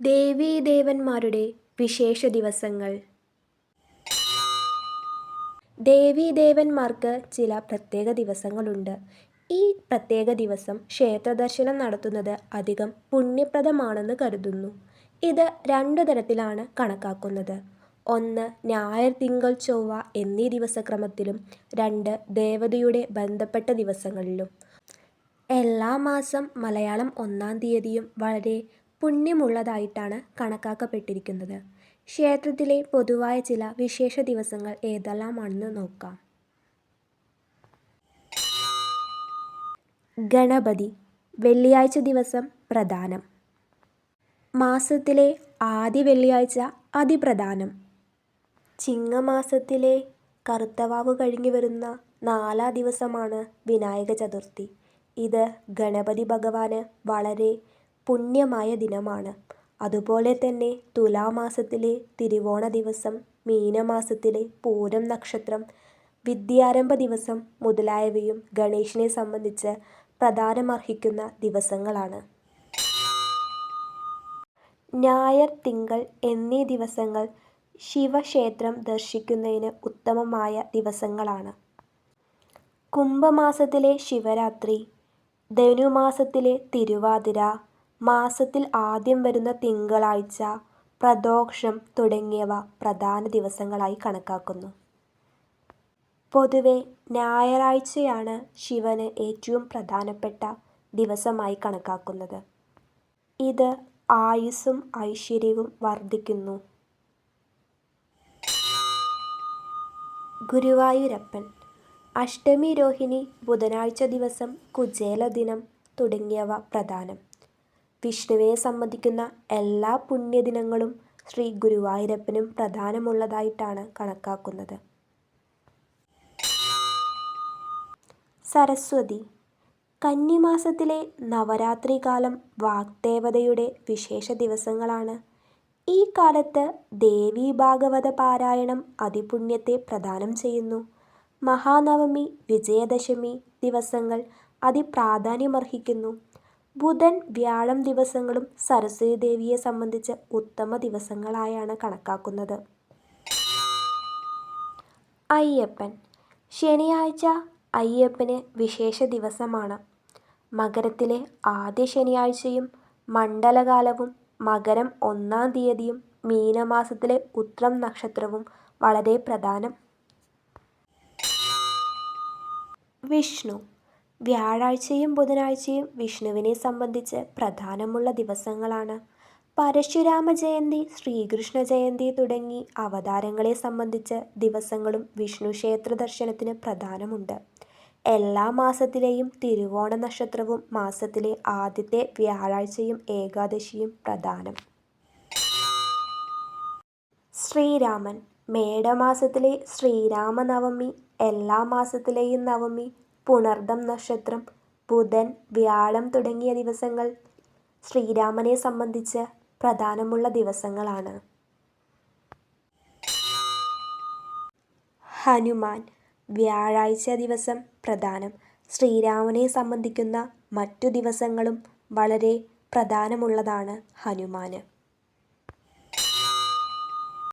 ദേവീദേവന്മാരുടെ വിശേഷ ദിവസങ്ങൾ ദേവീദേവന്മാർക്ക് ചില പ്രത്യേക ദിവസങ്ങളുണ്ട്. ഈ പ്രത്യേക ദിവസം ക്ഷേത്രദർശനം നടത്തുന്നത് അധികം പുണ്യപ്രദമാണെന്ന് കരുതുന്നു. ഇത് രണ്ടു തരത്തിലാണ് കണക്കാക്കുന്നത്. ഒന്ന് ഞായർ തിങ്കൾ ചൊവ്വ എന്നീ ദിവസക്രമത്തിലും രണ്ട് ദേവതയുടെ ബന്ധപ്പെട്ട ദിവസങ്ങളിലും. എല്ലാ മാസം മലയാളം ഒന്നാം തീയതിയും വളരെ പുണ്യമുള്ളതായിട്ടാണ് കണക്കാക്കപ്പെട്ടിരിക്കുന്നത്. ക്ഷേത്രത്തിലെ പൊതുവായ ചില വിശേഷ ദിവസങ്ങൾ ഏതെല്ലാമാണെന്ന് നോക്കാം. ഗണപതി വെള്ളിയാഴ്ച ദിവസം പ്രധാനം. മാസത്തിലെ ആദ്യ വെള്ളിയാഴ്ച അതിപ്രധാനം. ചിങ്ങമാസത്തിലെ കറുത്തവാവ് കഴിഞ്ഞു വരുന്ന നാലാം ദിവസമാണ് വിനായക ചതുർത്ഥി. ഇത് ഗണപതി ഭഗവാന് വളരെ പുണ്യമായ ദിനമാണ്. അതുപോലെ തന്നെ തുലാമാസത്തിലെ തിരുവോണ ദിവസം മീനമാസത്തിലെ പൂരം നക്ഷത്രം വിദ്യാരംഭ ദിവസം മുതലായവയും ഗണേശനെ സംബന്ധിച്ച് പ്രധാനമർഹിക്കുന്ന ദിവസങ്ങളാണ്. ഞായർ തിങ്കൾ എന്നീ ദിവസങ്ങൾ ശിവക്ഷേത്രം ദർശിക്കുന്നതിന് ഉത്തമമായ ദിവസങ്ങളാണ്. കുംഭമാസത്തിലെ ശിവരാത്രി ധനുമാസത്തിലെ തിരുവാതിര മാസത്തിൽ ആദ്യം വരുന്ന തിങ്കളാഴ്ച പ്രദോഷം തുടങ്ങിയവ പ്രധാന ദിവസങ്ങളായി കണക്കാക്കുന്നു. പൊതുവെ ഞായറാഴ്ചയാണ് ശിവന് ഏറ്റവും പ്രധാനപ്പെട്ട ദിവസമായി കണക്കാക്കുന്നത്. ഇത് ആയുസ്സും ഐശ്വര്യവും വർദ്ധിക്കുന്നു. ഗുരുവായൂരപ്പൻ അഷ്ടമി രോഹിണി ബുധനാഴ്ച ദിവസം കുചേല ദിനം തുടങ്ങിയവ പ്രധാനം. വിഷ്ണുവിനെ സംബന്ധിക്കുന്ന എല്ലാ പുണ്യദിനങ്ങളും ശ്രീ ഗുരുവായൂരപ്പനും പ്രധാനമുള്ളതായിട്ടാണ് കണക്കാക്കുന്നത്. സരസ്വതി കന്നിമാസത്തിലെ നവരാത്രി കാലം വാഗ്ദേവതയുടെ വിശേഷ ദിവസങ്ങളാണ്. ഈ കാലത്ത് ദേവി ഭാഗവത പാരായണം അതിപുണ്യത്തെ പ്രദാനം ചെയ്യുന്നു. മഹാനവമി വിജയദശമി ദിവസങ്ങൾ അതിപ്രാധാന്യമർഹിക്കുന്നു. ബുധൻ വ്യാഴം ദിവസങ്ങളും സരസ്വതി ദേവിയെ സംബന്ധിച്ച് ഉത്തമ ദിവസങ്ങളായാണ് കണക്കാക്കുന്നത്. അയ്യപ്പൻ. ശനിയാഴ്ച അയ്യപ്പന് വിശേഷ ദിവസമാണ്. മകരത്തിലെ ആദ്യ ശനിയാഴ്ചയും മണ്ഡലകാലവും മകരം ഒന്നാം തീയതിയും മീനമാസത്തിലെ ഉത്രം നക്ഷത്രവും വളരെ പ്രധാനം. വിഷ്ണു. വ്യാഴാഴ്ചയും ബുധനാഴ്ചയും വിഷ്ണുവിനെ സംബന്ധിച്ച് പ്രധാനമുള്ള ദിവസങ്ങളാണ്. പരശുരാമ ജയന്തി ശ്രീകൃഷ്ണ ജയന്തി തുടങ്ങി അവതാരങ്ങളെ സംബന്ധിച്ച് ദിവസങ്ങളും വിഷ്ണു ക്ഷേത്ര ദർശനത്തിന് പ്രധാനമുണ്ട്. എല്ലാ മാസത്തിലെയും തിരുവോണ നക്ഷത്രവും മാസത്തിലെ ആദ്യത്തെ വ്യാഴാഴ്ചയും ഏകാദശിയും പ്രധാനം. ശ്രീരാമൻ മേടമാസത്തിലെ ശ്രീരാമനവമി എല്ലാ മാസത്തിലെയും നവമി പുണർദം നക്ഷത്രം ബുധൻ വ്യാഴം തുടങ്ങിയ ദിവസങ്ങൾ ശ്രീരാമനെ സംബന്ധിച്ച് പ്രധാനമുള്ള ദിവസങ്ങളാണ്. ഹനുമാൻ വ്യാഴാഴ്ച ദിവസം പ്രധാനം. ശ്രീരാമനെ സംബന്ധിക്കുന്ന മറ്റു ദിവസങ്ങളും വളരെ പ്രധാനമുള്ളതാണ് ഹനുമാന്.